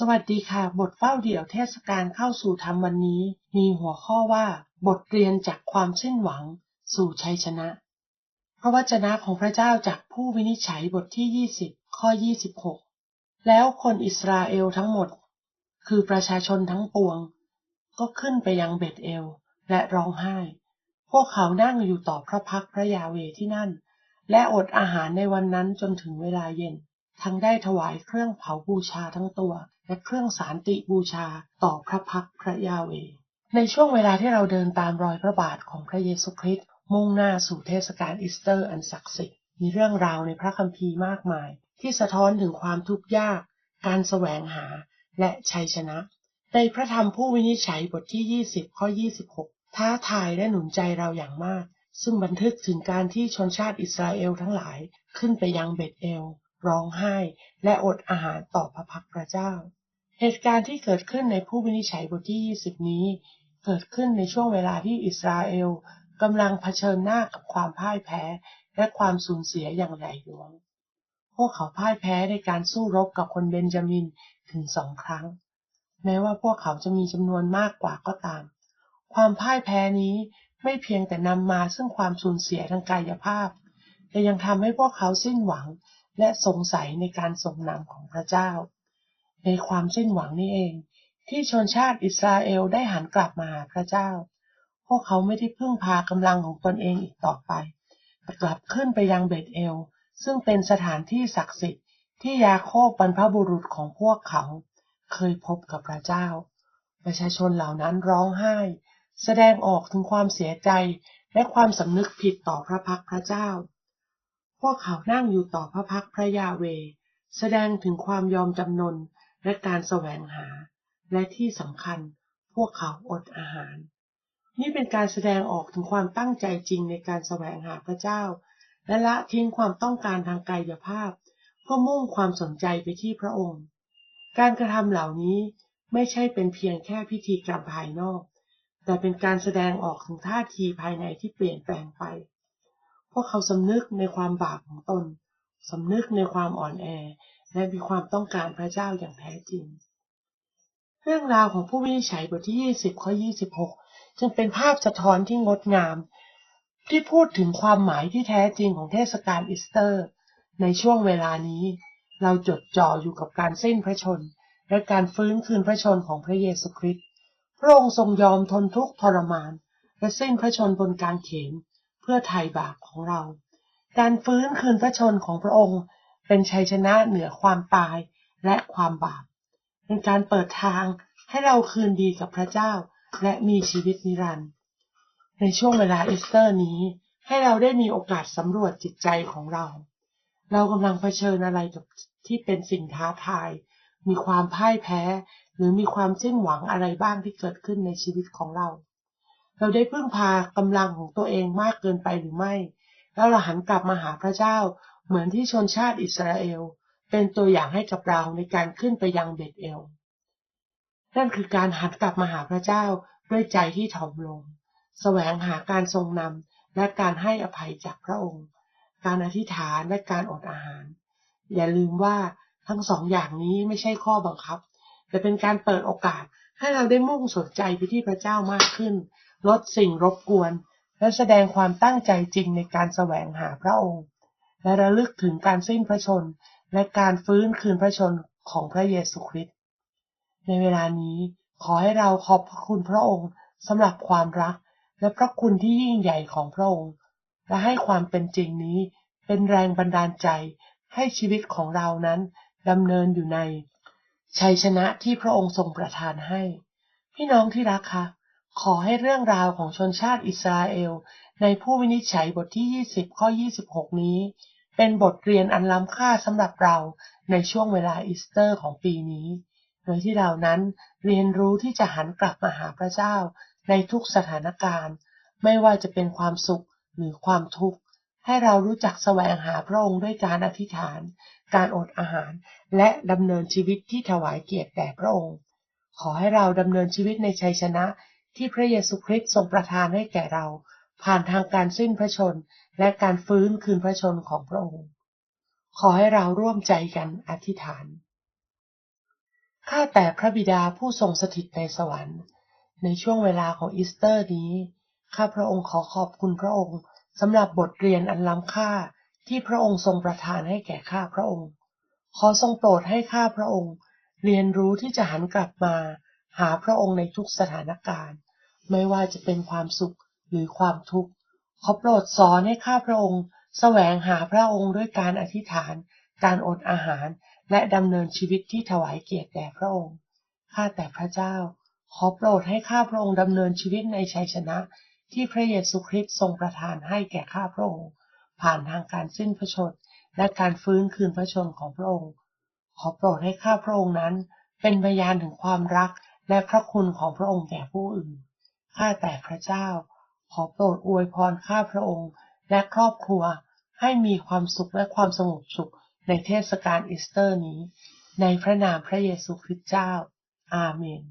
สวัสดีค่ะ บทเฝ้าเดี่ยวเทศกาลเข้าสู่ธรรมวันนี้ มีหัวข้อว่า บทเรียนจากความสิ้นหวัง สู่ชัยชนะ พระวจนะของพระเจ้าจากผู้วินิจฉัยบทที่ 20 ข้อ 26 แล้วคนอิสราเอลทั้งหมด คือประชาชนทั้งปวง ก็ขึ้นไปยังเบตเอล และร้องไห้ พวกเขานั่งอยู่ต่อพระพักพระยาเวที่นั่น และอดอาหารในวันนั้นจนถึงเวลาเย็น ทั้งได้ถวายเครื่องเผาบูชาทั้งตัว และเครื่องสารติบูชาต่อพระพักพระยาเว ในช่วงเวลาที่เราเดินตามรอยพระบาทของพระเยซูคริสต์มุ่งหน้าสู่เทศกาลอีสเตอร์อันศักดิ์สิทธิ์มีเรื่องราวในพระคัมภีร์มากมาย ที่สะท้อนถึงความทุกข์ยาก การแสวงหาและชัยชนะ ในพระธรรมผู้วินิจฉัยบทที่ 20 ข้อ 26 ท้าทายและหนุนใจเราอย่างมาก ซึ่งบันทึกถึงการที่ชนชาติอิสราเอลทั้งหลายขึ้นไปยังเบตเอล ร้องไห้ และอดอาหารต่อพระพักพระเจ้า เหตุการณ์ที่เกิดขึ้นในผู้วินิจฉัยบทที่ 20 นี้ เกิดขึ้นในช่วงเวลาที่อิสราเอลกำลังเผชิญหน้ากับความพ่ายแพ้และความสูญเสียอย่างใหญ่หลวง พวกเขาพ่ายแพ้ในการสู้รบกับคนเบนจามินถึงสองครั้ง แม้ว่าพวกเขาจะมีจำนวนมากกว่าก็ตาม ความพ่ายแพ้นี้ไม่เพียงแต่นำมาซึ่งความสูญเสียทางกายภาพ แต่ยังทำให้พวกเขาสิ้นหวังและสงสัยในการทรงนำของพระเจ้า ในความสิ้นหวังนี้เอง ที่ชนชาติอิสราเอลได้หันกลับมาหาพระเจ้า พวกเขาไม่ได้พึ่งพากำลังของตนเองอีกต่อไปแต่กลับขึ้นไปยังเบตเอล ซึ่งเป็นสถานที่ศักดิ์สิทธิ์ที่ยาโคบบรรพบุรุษของพวกเขา เคยพบกับพระเจ้า ประชาชนเหล่านั้นร้องไห้ แสดงออกถึงความเสียใจและความสำนึกผิดต่อพระพักพระเจ้า พวกเขานั่งอยู่ต่อพระพักพระยาเว แสดงถึงความยอมจำนน และการแสวงหา และที่สำคัญพวกเขาอดอาหาร นี่เป็นการแสดงออกถึงความตั้งใจจริงในการแสวงหาพระเจ้า และละทิ้งความต้องการทางกายภาพ เพื่อมุ่งความสนใจไปที่พระองค์ การกระทำเหล่านี้ไม่ใช่เป็นเพียงแค่พิธีกรรมภายนอก แต่เป็นการแสดงออกถึงท่าทีภายในที่เปลี่ยนแปลงไป พวกเขาสำนึกในความบาปของตนสำนึกในความอ่อนแอ และมีความต้องการพระเจ้าอย่างแท้จริง เรื่องราวของผู้วินิจฉัยบทที่ 20 ข้อ 26 จึงเป็นภาพสะท้อนที่งดงาม ที่พูดถึงความหมายที่แท้จริงของเทศกาลอีสเตอร์ ในช่วงเวลานี้ เราจดจ่ออยู่กับการสิ้นพระชน และการฟื้นคืนพระชนของพระเยซูคริสต์พระองค์ทรงยอมทนทุกข์ทรมาน และสิ้นพระชนบนกางเขนเพื่อไถ่บาปของเรา การฟื้นคืนพระชนของพระองค์ เป็นชัยชนะเหนือความตายและความบาปเป็นการเปิดทางให้เราคืนดีกับพระเจ้า และมีชีวิตนิรันดร์ในช่วงเวลาอีสเตอร์นี้ ให้เราได้มีโอกาสสำรวจจิตใจของเรา เรากำลังเผชิญอะไรกับที่เป็นสิ่งท้าทาย มีความพ่ายแพ้ หรือมีความสิ้นหวังอะไรบ้างที่เกิดขึ้นในชีวิตของเรา เราได้พึ่งพากำลังของตัวเองมากเกินไปหรือไม่ แล้วเราหันกลับมาหาพระเจ้า เหมือนที่ชนชาติอิสราเอล เป็นตัวอย่างให้กับเราในการขึ้นไปยังเบตเอล นั่นคือการหันกลับมาหาพระเจ้าด้วยใจที่ถ่อมลง แสวงหาการทรงนำและการให้อภัยจากพระองค์ การอธิษฐานและการอดอาหาร อย่าลืมว่าทั้งสองอย่างนี้ไม่ใช่ข้อบังคับ แต่เป็นการเปิดโอกาสให้เราได้มุ่งสนใจไปที่พระเจ้ามากขึ้น ลดสิ่งรบกวน และแสดงความตั้งใจจริงในการแสวงหาพระองค์ และระลึกถึงการสิ้นพระชนและการฟื้นคืนพระชนของพระเยซูคริสต์ในเวลานี้ขอให้เราขอบพระคุณพระองค์สำหรับความรักและพระคุณที่ยิ่งใหญ่ของพระองค์ และให้ความเป็นจริงนี้เป็นแรงบันดาลใจให้ชีวิตของเรานั้นดำเนินอยู่ใน ชัยชนะที่พระองค์ทรงประทานให้ พี่น้องที่รักคะ ขอให้เรื่องราวของชนชาติอิสราเอล ในผู้วินิจฉัยบทที่ 20 ข้อ 26 นี้ เป็นบทเรียนอันล้ำค่าสำหรับเราในช่วงเวลาอีสเตอร์ของปีนี้ โดยที่เรานั้นเรียนรู้ที่จะหันกลับมาหาพระเจ้าในทุกสถานการณ์ ไม่ว่าจะเป็นความสุขหรือความทุกข์ให้เรารู้จักแสวงหาพระองค์ด้วยการอธิษฐาน การอดอาหาร และดำเนินชีวิตที่ถวายเกียรติแด่พระองค์ ขอให้เราดำเนินชีวิตในชัยชนะที่พระเยซูคริสต์ทรงประทานให้แก่เรา ผ่านทางการสิ้นพระชนและการฟื้นคืนพระชนของพระองค์ ขอให้เราร่วมใจกันอธิษฐาน ข้าแต่พระบิดาผู้ทรงสถิตในสวรรค์ ในช่วงเวลาของอีสเตอร์นี้ ข้าพระองค์ขอขอบคุณพระองค์สำหรับบทเรียนอันล้ำค่าที่พระองค์ทรงประทานให้แก่ข้าพระองค์ ขอทรงโปรดให้ข้าพระองค์ เรียนรู้ที่จะหันกลับมา หาพระองค์ในทุกสถานการณ์ ไม่ว่าจะเป็นความสุข หรือความทุกข์ ขอโปรดสอนให้ข้าพระองค์ แสวงหาพระองค์ด้วยการอธิษฐาน การอดอาหาร และดำเนินชีวิตที่ถวายเกียรติแด่พระองค์ ข้าแต่พระเจ้า ขอโปรดให้ข้าพระองค์ดำเนินชีวิตในชัยชนะ ที่พระเยซูคริสต์ทรงประทานให้แก่ข้าพระองค์ ผ่านทางการสิ้นพระชนม์และการฟื้นคืนพระชนม์ของพระองค์ ขอโปรดให้ข้าพระองค์นั้น เป็นพยานถึงความรักและพระคุณของพระองค์แก่ผู้อื่น ข้าแต่พระเจ้า ขอโปรดอวยพรข้าพระองค์ และครอบครัวให้มีความสุขและความสงบสุขในเทศกาลอีสเตอร์นี้ ในพระนามพระเยซูคริสต์เจ้า อาเมน